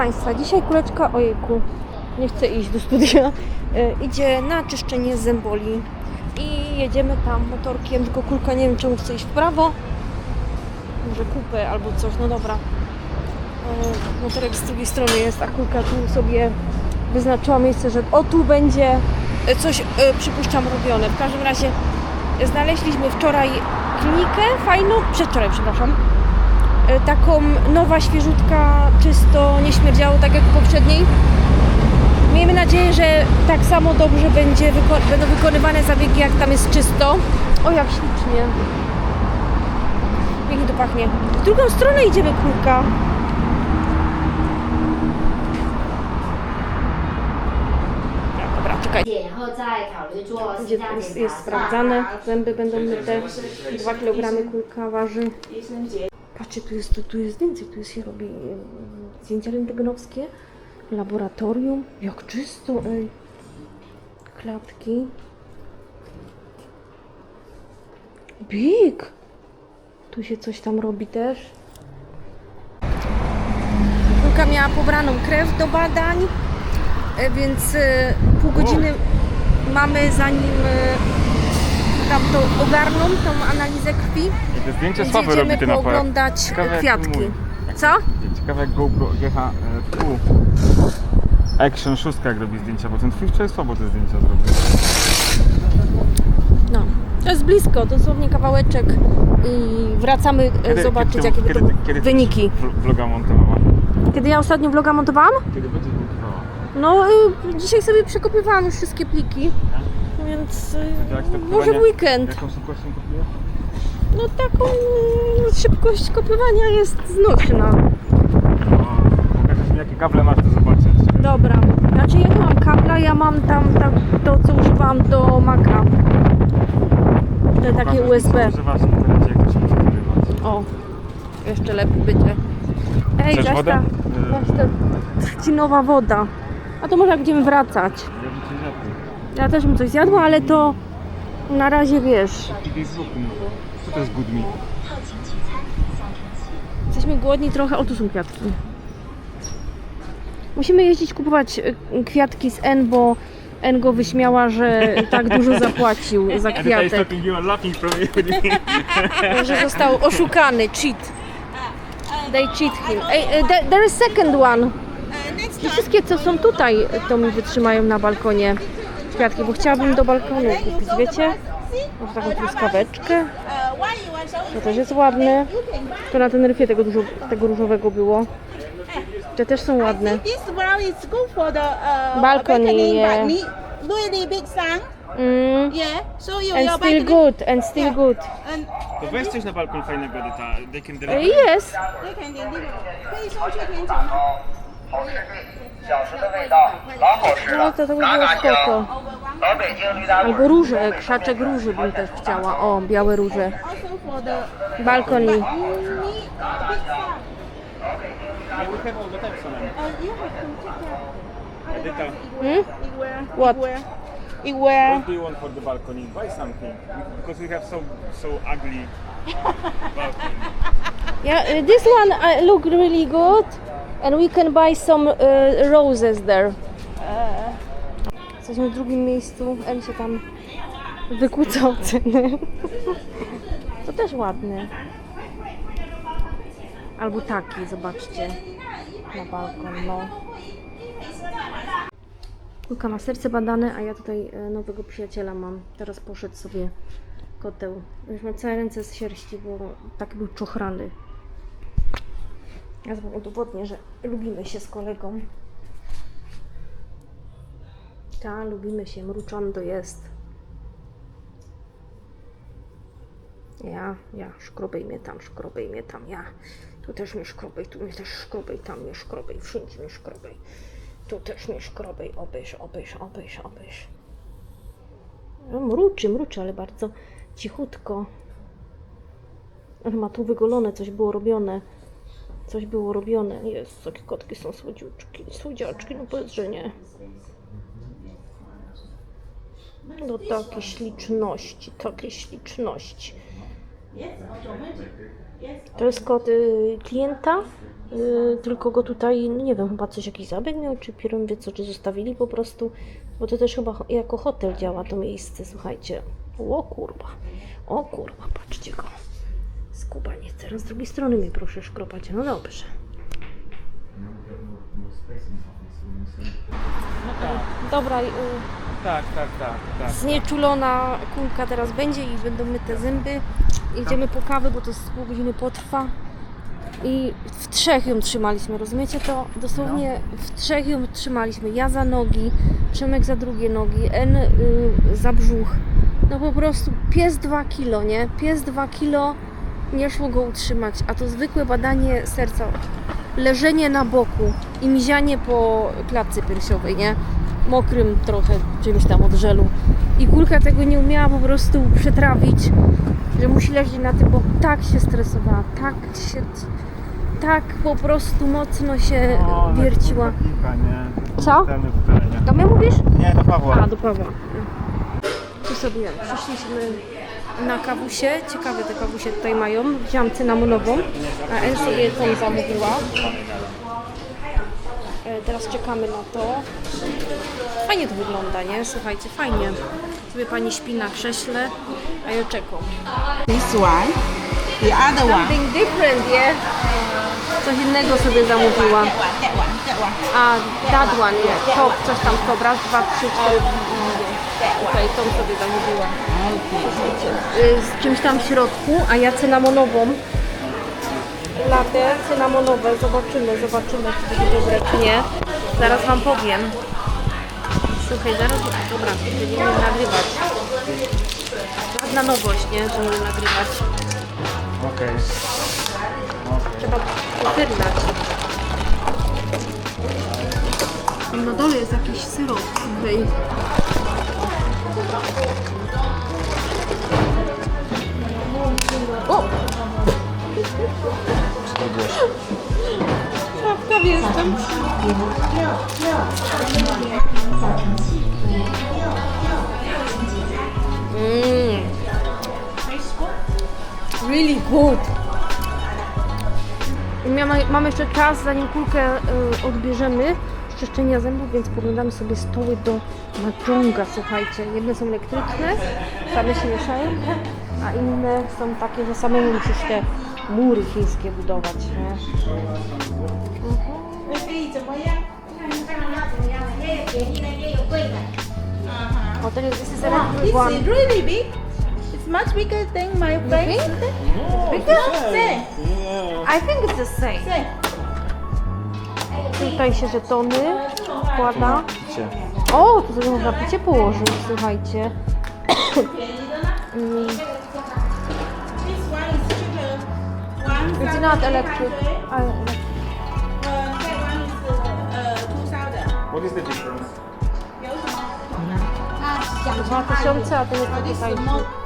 Państwa, dzisiaj kuleczka, ojejku, nie chcę iść do studia, e, idzie na czyszczenie zęboli i jedziemy tam motorkiem, tylko kulka nie wiem czemu chce iść w prawo, może kupę albo coś, no dobra. E, Motorek z drugiej strony jest, a kulka tu sobie wyznaczyła miejsce, że o tu będzie coś, e, przypuszczam, robione. W każdym razie znaleźliśmy wczoraj klinikę fajną, przedwczoraj, przepraszam, E, taką nowa, świeżutka, czysto, nieśmierdziało tak jak poprzedniej. Miejmy nadzieję, że tak samo dobrze będzie wyko będą wykonywane zabiegi, jak tam jest czysto. O, jak ślicznie. Pięknie to pachnie. W drugą stronę idziemy, kurka. Tak, gdzie to jest, jest sprawdzane, zęby będą myte, 2 kg kulka waży. Patrzcie, tu jest, tu, tu jest więcej, tu się robi e, zdjęcia rentgenowskie, laboratorium, jak czysto, ej. Klatki. Big! Tu się coś tam robi też. Kulka miała pobraną krew do badań, e, więc e, pół godziny mamy zanim tam to ogarną, tą analizę krwi. I te zdjęcia słabe robi ten aparat. pooglądać Ciekawe, kwiatki. Co? Ciekawe jak GoPro GH e, tu. Action 6 jak robi zdjęcia, bo ten twój wczoraj słabo te zdjęcia zrobił. No. To jest blisko, dosłownie kawałeczek i wracamy e, zobaczyć ty- jakie kiedy, będą kiedy ty wyniki. vl- Vloga montowała. Kiedy ja ostatnio vloga montowałam? Kiedy będziesz montowała? No y, dzisiaj sobie przekopywałam już wszystkie pliki, więc y, może w weekend. Jaką szybkością kopiujesz? No taką y, szybkość kopiowania jest znośna. Pokażesz mi jakie kable masz, to zobaczę. Dobra, znaczy ja nie mam kabla, ja mam tam tak, to co używam do Maca. Te takie USB. co Używasz w internecie, jak to się musi nagrywać. O, jeszcze lepiej będzie. Ej, Chcesz Gasta, ci nowa woda. A to może będziemy wracać. Ja bym cię zjadł. Ja też bym coś zjadła, ale to na razie wiesz. Łukiem. Co to jest good meat? Jesteśmy głodni trochę. O, tu są kwiatki. Musimy jeździć kupować y, kwiatki z N, bo N go wyśmiała, że tak dużo zapłacił za kwiatek. talking, you are laughing from me. Że został oszukany. Cheat. They cheat him. Ej, y, there- there is second one. I wszystkie, co są tutaj, to mi wytrzymają na balkonie kwiatki, bo chciałabym do balkonu kupić, wiecie? Może taką truskaweczkę. To też jest ładne. To na ten ryfie tego, dużo, tego różowego było. Te też są ładne. Good uh, yeah. big sun. Mm. Yeah, so you And still good, and still good. and To weź coś na balkon fajnego, Edyta. They can E, deliver. Jest. they can deliver. 可以送去田总吗？小时的味道老好吃 No 了。 to to by było spoko. 老北京驴打滚 Albo róże, krzaczek róży bym też chciała. O, białe róże. Also for the Balkoni. you need big sun. We have all the types on them. Uh, you have to take care. Edyta, Hmm? It wear. What? It wear. It wear. what do you want for the balcony? Buy something. Because we have so so ugly balcony. Yeah, uh, this one uh, look really good, and we can buy some uh, roses there. Jesteśmy w drugim miejscu. Eli się tam wykłóca o ceny. To też ładny. Albo taki, zobaczcie. Na balkon, no. Kulka ma serce badane, a ja tutaj e, nowego przyjaciela mam. Teraz poszedł sobie koteł. Już mam całe ręce z sierści, bo tak był czochrany. Ja wam udowodnię, że lubimy się z kolegą. Ta, lubimy się, mruczony jest. Ja, ja, szkrobej mnie tam, szkrobej mnie tam, ja. Tu też mnie szkrobej, tu mnie też szkrobej, tam mnie szkrobej, wszędzie mnie szkrobej. Tu też mnie szkrobej, obejrz, obejrz, obejrz, obejrz. No, mruczy, mruczy, ale bardzo cichutko. Ale ma tu wygolone, coś było robione. Coś było robione. Jest, takie kotki są słodziuczki, słodziaczki, no powiedz, że nie. No takie śliczności, takie śliczności. To jest kot y, klienta Yy, tylko go tutaj, no nie wiem, chyba coś jakiś zabieg miał, czy pierun wie co, czy zostawili po prostu, bo to też chyba jako hotel działa to miejsce, słuchajcie. O kurwa, o kurwa, patrzcie go. Skubaniec, teraz z drugiej strony mnie proszę szkropać, no dobrze. Dobra, yy, Tak, tak, tak, tak. znieczulona kulka teraz będzie i będą myte zęby. Idziemy po kawę, bo to z pół godziny potrwa. I w trzech ją trzymaliśmy, rozumiecie to? Dosłownie w trzech ją trzymaliśmy. Ja za nogi, Przemek za drugie nogi, N y, za brzuch. No po prostu pies 2 kilo, nie? Pies 2 kilo, nie szło go utrzymać. A to zwykłe badanie serca, leżenie na boku i mizianie po klatce piersiowej, nie? Mokrym trochę czymś tam od żelu. I kulka tego nie umiała po prostu przetrawić, że musi leżeć na tym, bo tak się stresowała, tak się, tak po prostu mocno się wierciła. Kilka, nie? Co? Do mnie mówisz? Nie, to Pawła. A, do Pawła. Tu sobie przyszliśmy na kawusie. Ciekawe te kawusie tutaj mają. Wziąłam cynamonową, a En sobie tą zamówiła. E, Teraz czekamy na to. Fajnie to wygląda, nie? Słuchajcie, fajnie. Sobie pani śpi na krześle, a ja czekam. This one, the other one. Something different, yeah? Coś innego sobie zamówiła. That one, that one, that one. A, that one, yeah. Coś tam, to, raz, dwa, trzy, cztery. Okej, tą sobie zamówiła. Y, Z czymś tam w środku, a ja cynamonową. Latte cynamonowe, zobaczymy, zobaczymy, czy będzie dobre, czy nie. Zaraz Wam powiem. Słuchaj, zaraz, dobra, będziemy nagrywać. Ładna nowość, nie, że będę nagrywać. Okej. Trzeba pochydlać. Na dole jest jakiś syrop, słuchaj. O! Kawie jestem. Really good. Mamy, mamy jeszcze czas, zanim kulkę y, odbierzemy z czyszczenia zębów, więc poglądamy sobie stoły do naciąga, słuchajcie. Jedne są elektryczne, same się mieszają, a inne są takie, że samemu musisz te mury chińskie budować, nie? O, ten jest, this is electric This one. is really big much bigger than my face. No, Bigger? Same. Yeah. I think it's the same. Same. Tutaj się żetony wkłada. O, to sobie można picie położyć, słuchajcie. Mm. This one It's not electric. Uh, uh, What is the difference? 有什么？2000, a to nie This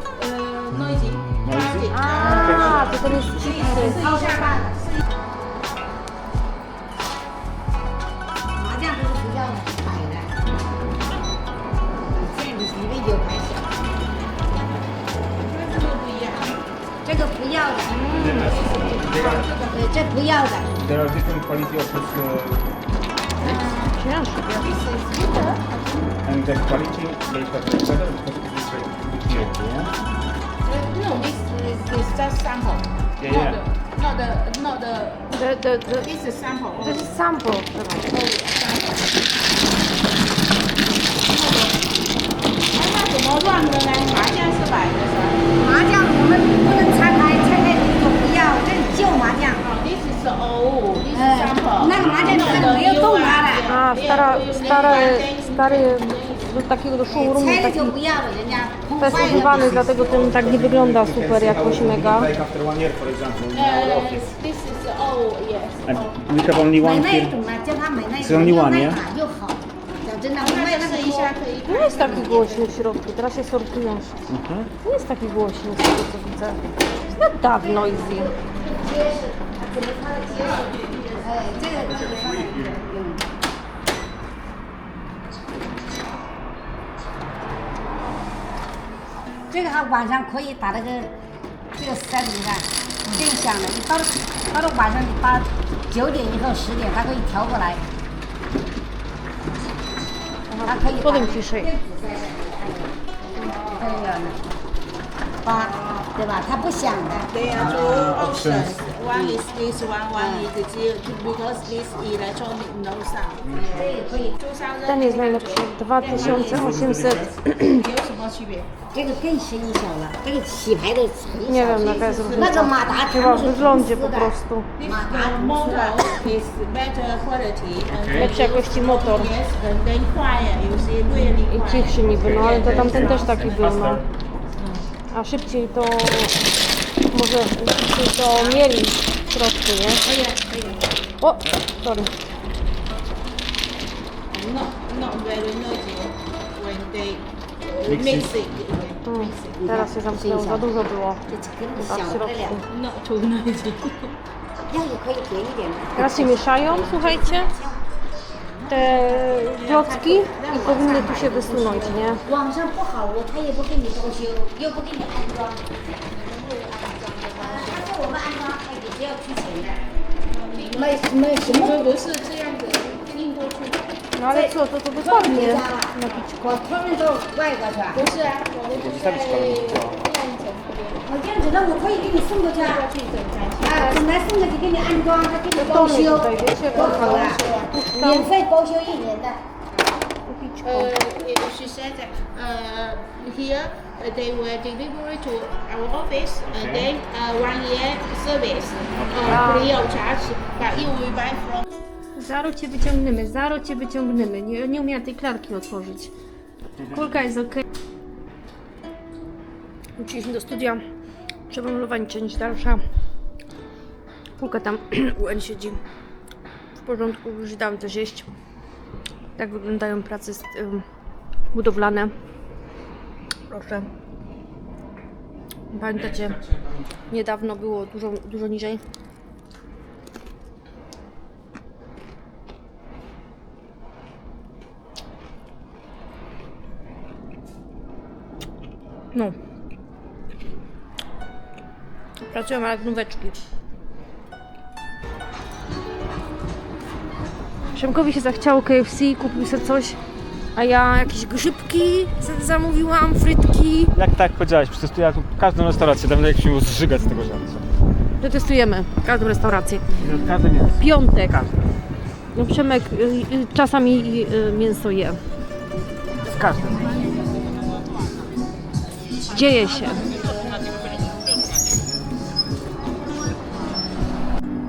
啊，这个你试一试，试一下吧。麻将都是不要的，买。这个，这个不。要的。这不要的。There are different quality of this. And the quality each. No, this is, is just sample. Yeah, not yeah. The, not the, not the. The, the, the, This is sample. jest sample. 那怎么乱的呢？麻将是买的是吧？麻将我们不能拆开，拆开你就不要，这是旧麻将，哦，this is old. This is 呃 sample.，那个麻将你没有动它的，A, stara, stary, stary, do takiego do showroomu, 拆了 taki 就不要了，人家破 fest 坏了。 używany, dlatego ten tak nie wygląda super jakoś mega. Like after one year, for example, in Uh, our office. this is old, yes. And we have only 买 one 那 here. 种的，叫他买那 It's 种， only 要 one, 那 yeah? 款就好。讲真的，我卖那试一个多下可以看。Nie jest taki głośny w środku, teraz się sortują. Mhm. Nie jest taki głośny z tego co widzę. It's not that noisy. 哎，这个这个 这个它晚上可以打那个这个塞子上，更响的。你到了到了晚上，你八九点以后十点，它可以调过来。它可以把 Potem ciszej. 可以了，八，对吧？它不响的。Are two options. One is this one, one is zero, because this electronic no sound. 这也可以， Ten jest najlepszy. 2800. 有什么区别？这个更声音小了，这个起牌的很 Nie 小 wiem jaka jest 那个 różnica. 马达 Chyba 全 w 部是 wyglądzie 自 po 的 prostu. This Mata- motor is better quality and Lepszej jakości motor. yes, and then quiet. You see, really I quiet. cichszy niby, no ale to tamten też taki był, no. A szybciej to... Może szybciej to mieli troszkę, nie? O! Sorry. Not not very noisy when they uh, Mix mix it. it. Mm, teraz się zamknęło, za dużo było. 这这个 A w 小的了， środku. Not too noisy. 要也可以点一点的。 Teraz się mieszają, słuchajcie, te klocki i powinny tu się wysunąć, nie? 网上不好，我他也不给你装修，又不给你安装。 我们安装他也是要出钱的。没没什么，不是这样子印过去。No ale co, to to wypadnie na piczko. 他们都外国去。啊。不是啊，我们是在燕城这边。哦，这样子，那我可以给你送过去。啊。啊，本来送过去。给你安装，他给你包修，多好啊！免费包修一年的。Uh, she said that uh, here uh, they will deliver to our office and then uh, one year service uh, free of charge, but you will buy from Zaro cię wyciągniemy, zaro cię wyciągniemy. Nie, nie umiała tej klarki otworzyć. Kulka jest ok. Wróciliśmy do studia. Trzeba malowanie część dalsza. Kulka tam UN siedzi. W porządku, już dałam też jeść. Tak wyglądają prace budowlane. Proszę. Pamiętacie, niedawno było dużo, dużo niżej. No. Pracują jak nóweczki. Przemkowi się zachciało KFC, kupił sobie coś, a ja jakieś grzybki zamówiłam, frytki. Jak tak powiedziałeś, przetestuję każdą restaurację, tam jak się zżygać z tego żarcia. Przetestujemy każdą restaurację. Każdy jest. Piątek. Każdy. No Przemek y, y, czasami y, mięso je. Z każdym. Dzieje się.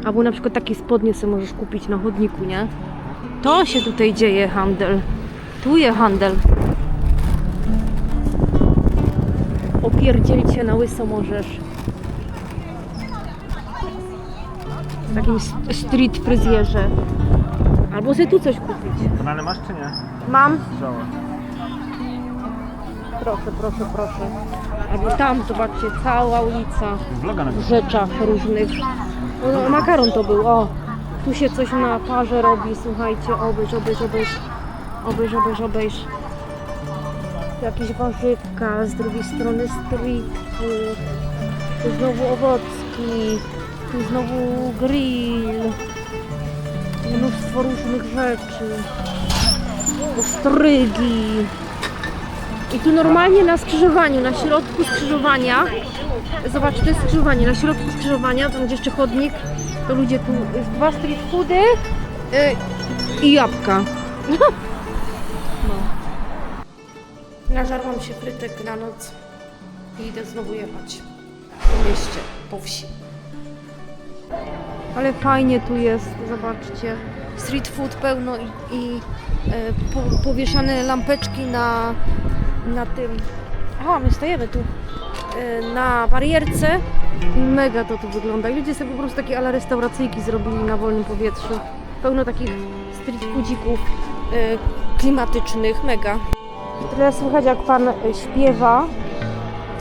Albo na przykład takie spodnie sobie możesz kupić na chodniku, nie? To się tutaj dzieje handel. Tu je handel. Opierdzielić się na łyso możesz. W takim street fryzjerze. Albo sobie tu coś kupić. Banany masz czy nie? Mam. Proszę, proszę, proszę. Albo tam, zobaczcie, cała ulica Vloga na w rzeczach różnych. O, makaron to był, o. Tu się coś na parze robi, słuchajcie, obejrz, obejrz, obejrz. Obejrz, obejrz, obejrz. Tu jakieś warzywka, z drugiej strony street. Tu znowu owocki. Tu znowu grill. Mnóstwo różnych rzeczy. Ostrygi. I tu normalnie na skrzyżowaniu, na środku skrzyżowania, zobacz, to jest skrzyżowanie, na środku skrzyżowania, tam gdzie jeszcze chodnik, to ludzie tu, dwa street foody yy, i jabłka. Nażarłam się frytek na noc i idę znowu jechać po mieście, po wsi. Ale fajnie tu jest, zobaczcie. Street food pełno i, i e, po, powieszane lampeczki na, na tym. A, my stajemy tu e, na barierce. Mega to tu wygląda. I ludzie sobie po prostu takie ala restauracyjki zrobili na wolnym powietrzu. Pełno takich street foodzików e, klimatycznych. Mega. Tyle słychać jak pan e, śpiewa.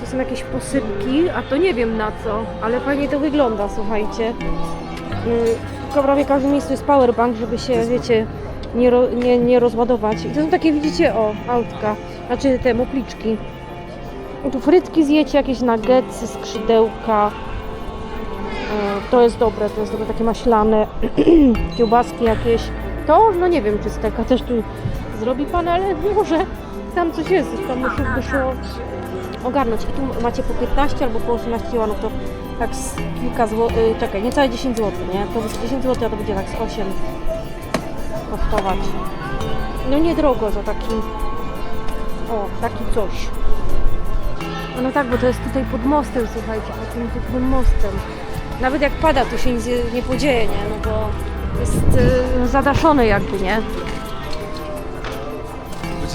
To są jakieś posypki, a to nie wiem na co, ale fajnie to wygląda, słuchajcie. Y, Tylko prawie w każdym miejscu jest powerbank, żeby się, wiecie, nie, ro, nie, nie rozładować. I to są takie, widzicie, o, autka, znaczy te mopliczki. I tu frytki zjecie, jakieś nuggetsy, skrzydełka. to jest dobre, to jest dobre, takie maślane, kiełbaski jakieś. To, no nie wiem, czy steka też tu zrobi Pan, ale może tam coś jest, tam muszę wyszło ogarnąć. I tu macie po 15 albo po 18 juanów, to tak kilka zł, y, czekaj, niecałe 10 zł, nie? To jest 10 zł, a to będzie tak z 8 kosztować. No niedrogo za taki, o, taki coś. No tak, bo to jest tutaj pod mostem, słuchajcie, a tym pod mostem. Nawet jak pada, to się nic nie podzieje, nie? No bo jest y, zadaszone jakby, nie?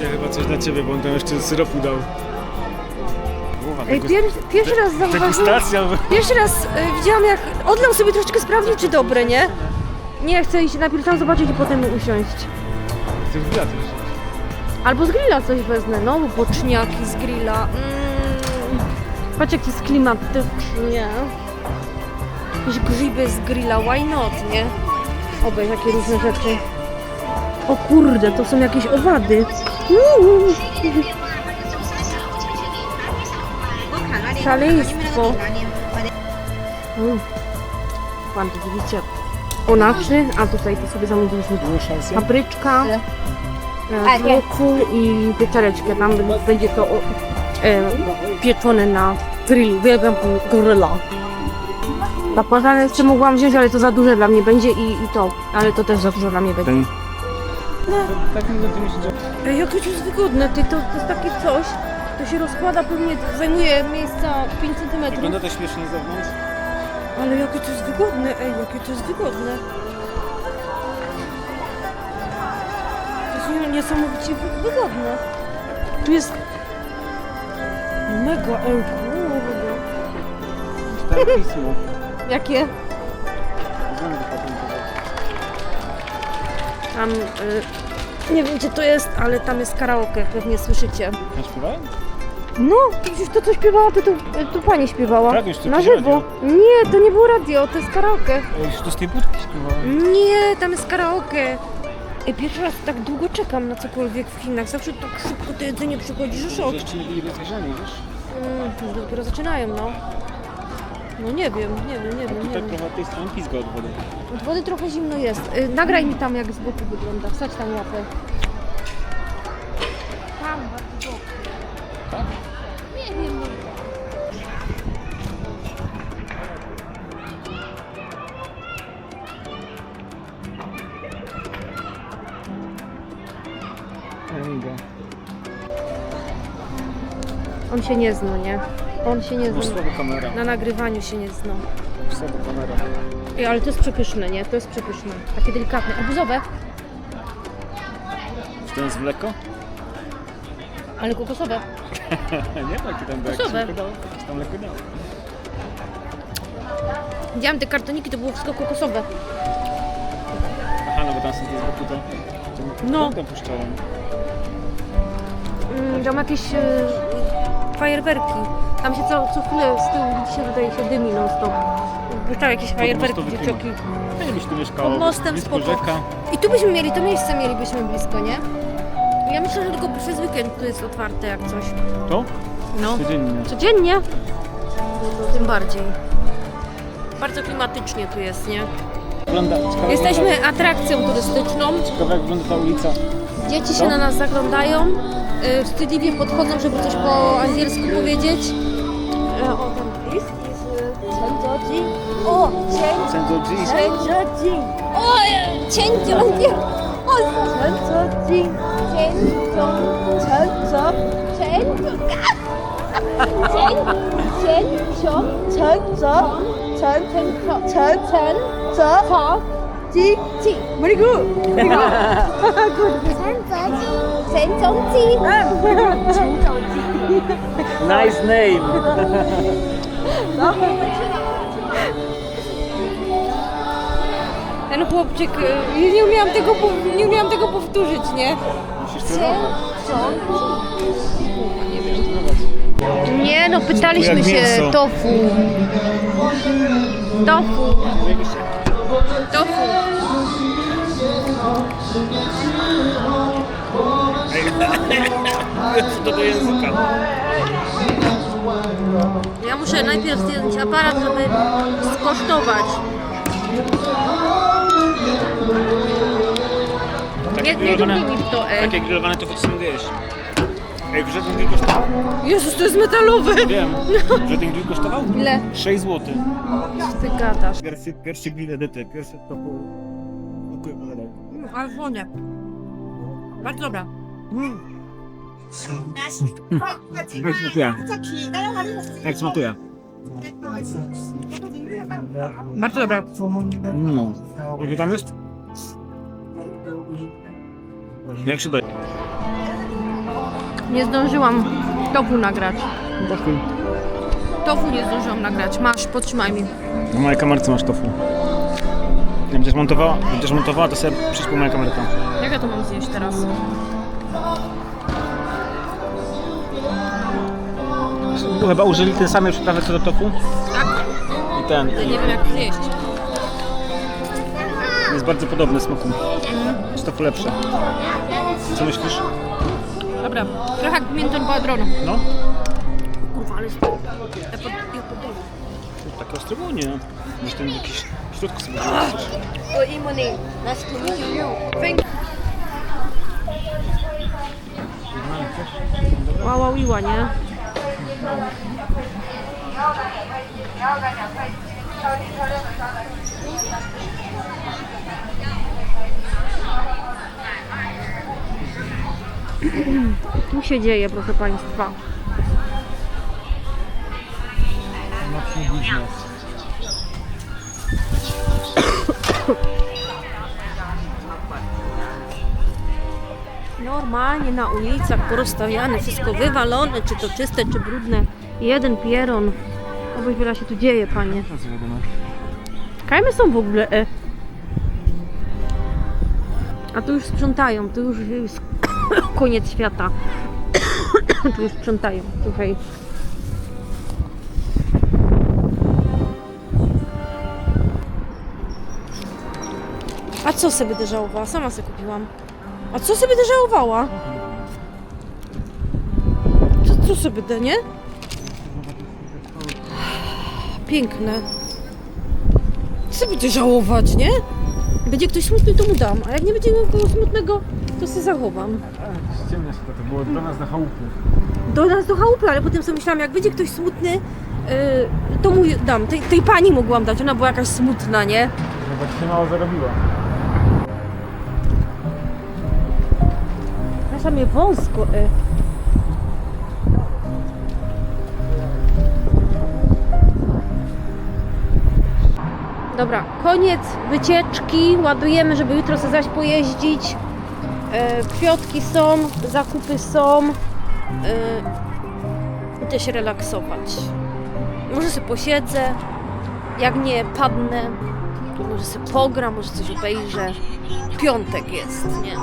Chyba coś dla Ciebie, bo on tam jeszcze syropu dał. Głowa, Ej, pier, pierwszy raz zauważyłam, Degustacja. pierwszy raz y, widziałam jak, odlał sobie troszeczkę sprawdzić, czy dobre, nie? Nie, chcę iść najpierw tam zobaczyć i potem usiąść. Chcesz wiatr jeszcze? Albo z grilla coś wezmę, no, boczniaki z grilla. Mm. Patrz jak jest klimatycznie. Jakieś grzyby z grilla, why not, nie? Obej, jakie różne rzeczy. O kurde, to są jakieś owady. Uuu. Szaleństwo. Mm. Pan tu widzicie, ponaczy, a tutaj to sobie zamówiliśmy papryczka, e, brokół i pieczareczkę. Tam będzie to o, e, pieczone na grill. Uwielbiam gryla. Zaparzane jeszcze mogłam wziąć, ale to za duże dla mnie będzie i, i to. Ale to też za dużo dla mnie będzie. Ten... Tak minuty mi się dzieje. Ej, jakie to jest wygodne, ty, to, to jest takie coś, to się rozkłada, pewnie zajmuje miejsca 5 cm. Wygląda to śmiesznie z zewnątrz. Ale jakie to jest wygodne, ej, jakie to jest wygodne. To jest nie- niesamowicie wy- wygodne. Tu jest mega, ej, kurde. Tak pismo. Jakie? Tam, y, nie wiem gdzie to jest, ale tam jest karaoke, pewnie słyszycie. Ja śpiewałem? No, to przecież to co śpiewała, to, to, to pani śpiewała. Radio, to Na żywo. Nie, to nie było radio, to jest karaoke. Ej, to z tej budki śpiewałem. Nie, tam jest karaoke. Ej, pierwszy raz tak długo czekam na cokolwiek w Chinach. Zawsze tak szybko to jedzenie przychodzi, że szok. Jeszcze nie byli rozgrzani, wiesz? Mm, dopiero zaczynają, no. No nie wiem, nie wiem, nie wiem, nie Tutaj wiem. trochę tej strony pizga od wody. Od wody trochę zimno jest. Y, nagraj mi tam jak z boku wygląda. Wsadź tam łapę. Tam, bardzo. Tak? Nie wiem. On się nie zna, nie? On się nie zna. kamera. Na nagrywaniu się nie zna. Kamera. Ej, ale to jest przepyszne, nie? To jest przepyszne. Takie delikatne. Arbuzowe, Czy to jest mleko? ale kokosowe. nie jak tam było. Kosowe. Jakieś dało, jakieś tam mleko dało. Widziałam te kartoniki, to było wszystko kokosowe. Aha, no bo tam są te z boku to... to No. Tam puszczałem. Mm, tam jakieś e, fajerwerki. Tam się co, co chwilę z tyłu się wydaje się dymi non stop. Puszczały jakieś fajerwerki, mostowy dzieciaki. Ja nie byś tu mieszkało. Pod mostem blisko spoko. rzeka. I tu byśmy mieli, to miejsce mielibyśmy blisko, nie? Ja myślę, że tylko przez weekend tu jest otwarte jak coś. To? No. Codziennie. Codziennie? No to tym bardziej. Bardzo klimatycznie tu jest, nie? Wygląda, ciekawe Jesteśmy atrakcją turystyczną. Wygląda, ciekawe jak wygląda ta ulica. Dzieci się na nas zaglądają, wstydliwie podchodzą, żeby coś po angielsku powiedzieć. E, O, ten list jest. O, Sendoji. Chenjoji. O, Chenjoji. O. Chenjong. Chenjo. Chenjo. Chen. Chenjo. Chenjo. Chen. Chen. Chen. Chen. Chen. Ji. Ji. Very good. Very good. 젠정지 Nice name. Ten chłopczyk, y, nie umiałam tego, pow- nie umiałam tego powtórzyć, nie? Musisz trenować. Nie no, pytaliśmy Jak się, mięso. tofu. Tofu. Tofu. Co to do języka? Ja muszę najpierw zdjąć aparat, żeby skosztować. Nie, nie dupnij mi w to, ej. Takie grillowane to co mogę jeść. Ej, że ten grill kosztował? Jezus, to jest metalowe! Wiem, że ten grill kosztował? Ile? 6 zł. Ty gadasz. Pierwszy, pierwszy grill edyty, pierwszy to pół. Dziękuję bardzo. Ale słonie. Bardzo dobra. Jak smakuje? Jak smakuje? Bardzo dobra. No. Ile tam jest? Jak się daje? Nie zdążyłam tofu nagrać. Tofu nie zdążyłam nagrać. Masz, podtrzymaj mi. Na mojej kamerce masz tofu. Jak będziesz montowała, będziesz montowała, to sobie przyjdź po moją kamerkę. Jak ja to mam zjeść teraz? Chyba użyli tej samej przyprawy co do tofu. Tak? I ten. Ja nie wiem jak zjeść. Jest bardzo podobny smaku. Jest tofu lepsze. Co myślisz? Dobra, trochę jak mięton padron. No? Kurwa, ale jest... Ja pod... ja pod... Tak ostro nie. Może ten jakiś w środku sobie evening. Nice to meet you. Thank Mała wiła, nie? Tu się dzieje, proszę Państwa. Normalnie na ulicach porozstawiane, wszystko wywalone, czy to czyste, czy brudne. Jeden pieron. Obyś wiele się tu dzieje, panie. Kajmy są w ogóle. E. A tu już sprzątają, tu już koniec świata. tu już sprzątają, słuchaj. A co sobie będę żałowała? Sama sobie kupiłam. A co sobie będę żałowała? Co, co sobie będę, nie? Piękne. Co sobie będę nie? Będzie ktoś smutny, to mu dam. A jak nie będzie nikogo smutnego, to sobie zachowam. Ciemne się to było do nas na chałupy. Do nas do chałupy, ale potem sobie myślałam, jak będzie ktoś smutny, yy, to mu dam. Tej, tej pani mogłam dać, ona była jakaś smutna, nie? Chyba się mało zarobiła. Nasza mnie wąsko, y. Dobra, koniec wycieczki. Ładujemy, żeby jutro sobie zaś pojeździć. E, kwiotki są, zakupy są. E, i też relaksować. Może sobie posiedzę. Jak nie padnę, to może sobie pogram, może coś obejrzę. Piątek jest, nie?